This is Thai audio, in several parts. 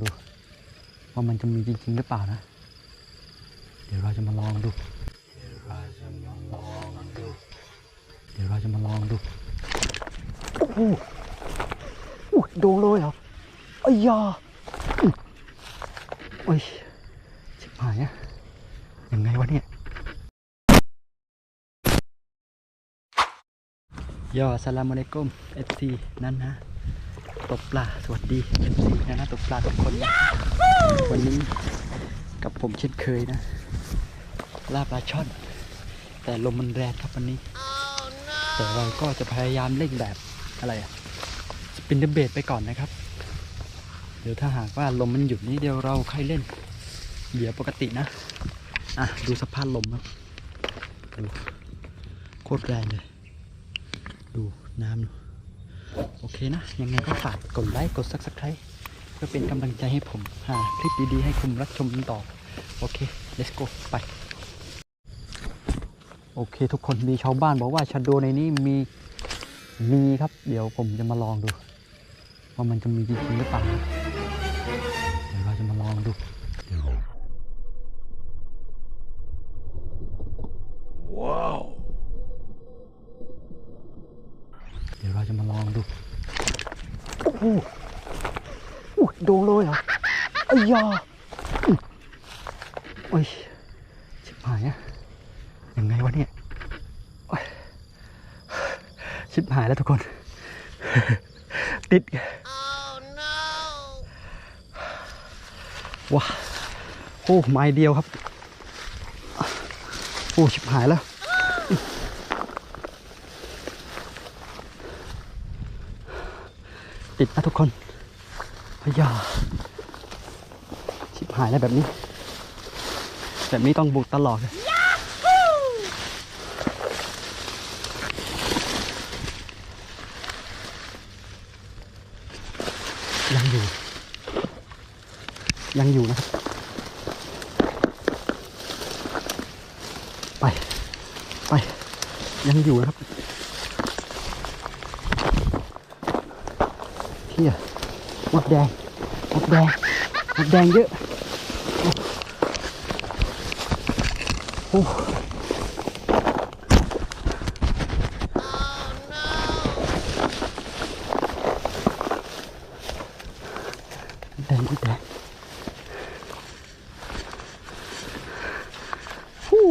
ดูว่ามันจะมีจริง ๆ หรือเปล่านะ เดี๋ยวเราจะมาลองดู เดี๋ยวเราจะมาลองดู เดี๋ยวเราจะมาลองดู โอ้โหอุ้ยโดนเลยเหรออ้ยาโอ้ยชิบหายอะยังไงวะเนี่ยยอสลามอะลัยกุมเอฟซีนั่นนะ ตกปลาสวัสดีเอฟซีนะนะตกปลาทุกคนนะวันนี้กับผมเช่นเคยนะล่าปลาช่อน แต่ลมมันแรงครับวันนี้ แต่เราก็จะพยายามเล่นแบบอะไรอะสปินเดเบดไปก่อนนะครับ เดี๋ยวถ้าหากว่าลมมันหยุดนี้เดียวเราค่อยเล่นเหยื่อปกตินะอะดูสภาพลมครับดูโคตรแรงเลย ดูน้ำดู โอเคนะ ยังไงก็ฝากกดไลค์กดซับสไครต์เพื่อเป็นกำลังใจให้ผมหาคลิปดีๆ ให้คุณรับชมต่อ โอเค let's go ไป โอเค ทุกคนมีชาวบ้านบอกว่าชาโดในนี้มีมีครับ เดี๋ยวผมจะมาลองดู ว่ามันจะมีจริงๆหรือเปล่าเดี๋ยวเราจะมาลองดู เดี๋ยวเราจะมาลองดู โอ้โหอุ้ย โดนเลยเหรออ้ยาโอ้ยชิบหายอะยังไงวะเนี่ยโอ้ยชิบหายแล้วทุกคน ติดว้าโอ้ไม้เดียวครับ โอ้ชิบหายแล้ว ติดนะทุกคน พยาชิบหายแล้วแบบนี้ แบบนี้ต้องบุกตลอดเลยยังอยู่ ยังอยู่นะครับ ไป ไป ยังอยู่นะครับ เที่ย มดแดงมดแดงมดแดงเยอะ โอ้โหมดแดงมดแดงฮู้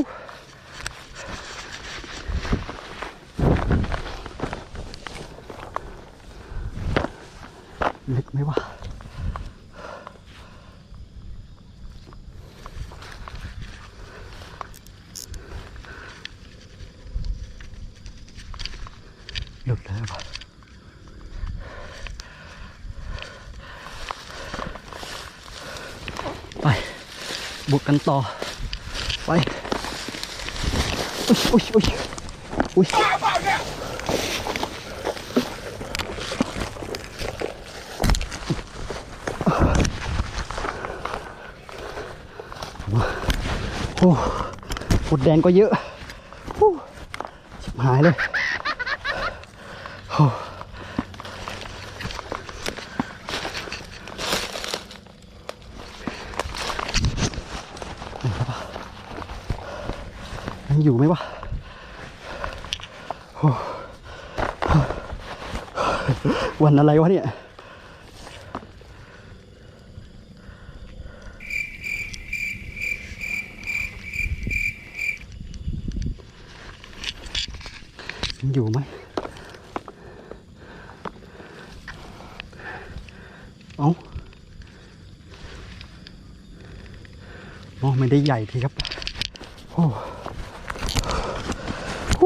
ลึกไหมวะหลุดแล้ววะไป บุกกันต่อ ไป อุ้ยอุ้ยอุ้ยอุ้ย โอ้หมดแดงก็เยอะโอ้ชิบหายเลยโอ้ยังอยู่ไหมวะโอ้วันอะไรวะเนี่ย ยังอยู่ไหมเอามองไม่ได้ใหญ่ทีครับ โอ้โห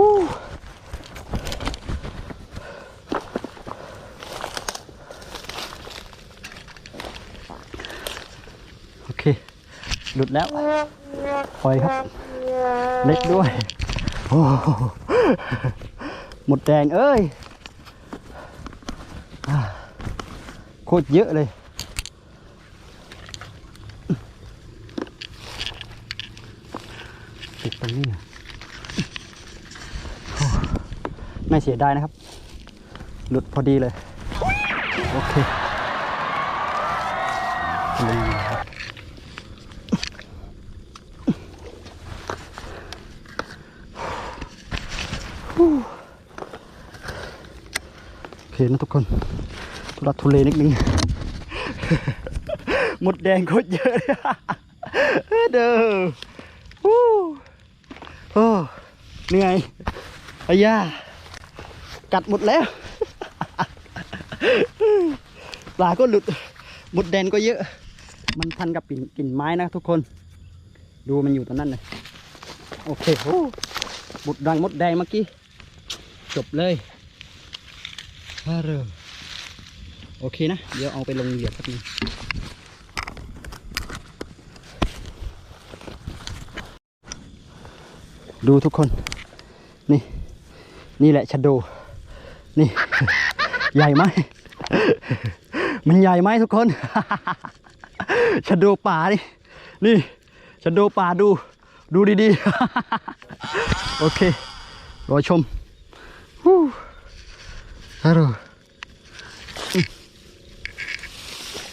โอเค หลุดแล้วปล่อยครับ เล็กด้วย โอ้โหมดแดงเอ้ยโคตรเยอะเลย ติดตรงนี้นะไม่เสียดายนะครับ หลุดพอดีเลย โอเค อืมโอ เคนะทุกคนทุรักทุเลนิดนึงหมดแดงโคตรเยอะเด้อฮู้โอ้เหนื่อยอายากัดหมดแล้วปลาก็หลุดหมดแดนก็เยอะ มันพันกับกิ่งกิ่งไม้นะทุกคน ดูมันอยู่ตรงนั้นเลยโอเคโอ้หมดดังหมดแดงเมื่อกี้จบเลย ฮ่าเรอโอเคนะ เดี๋ยวเอาไปลงเหยียบสักนึงดูทุกคน นี่ นี่แหละชะโด นี่ ใหญ่ไหม มันใหญ่ไหมทุกคนชะโดป่านี่ นี่ชะโดป่าดู ดูดีๆ โอเค รอชม ฮัลโหล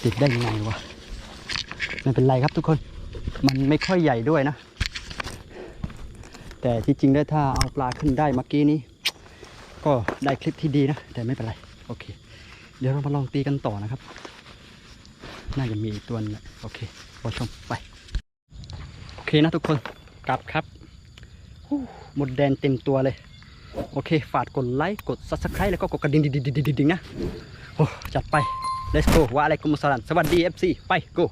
ติดได้ยังไงวะไม่เป็นไรครับทุกคน มันไม่ค่อยใหญ่ด้วยนะ แต่ที่จริงแล้ถ้าเอาปลาขึ้นได้เมื่อกี้นี้ ก็ได้คลิปที่ดีนะ แต่ไม่เป็นไร โอเค เดี๋ยวเรามาลองตีกันต่อนะครับ น่าจะมีตัวนึงแหละโอเครอชมไป โอเคนะทุกคน กลับครับหมดแดนเต็มตัวเลย โอเค ฝากกดไลค์กด subscribe แล้วก็กดกระดิ่งดิ่งๆๆๆๆนะ โอ้ จัดไป let's go ว่าอะไรกุมสลันสวัสดี FC ไป go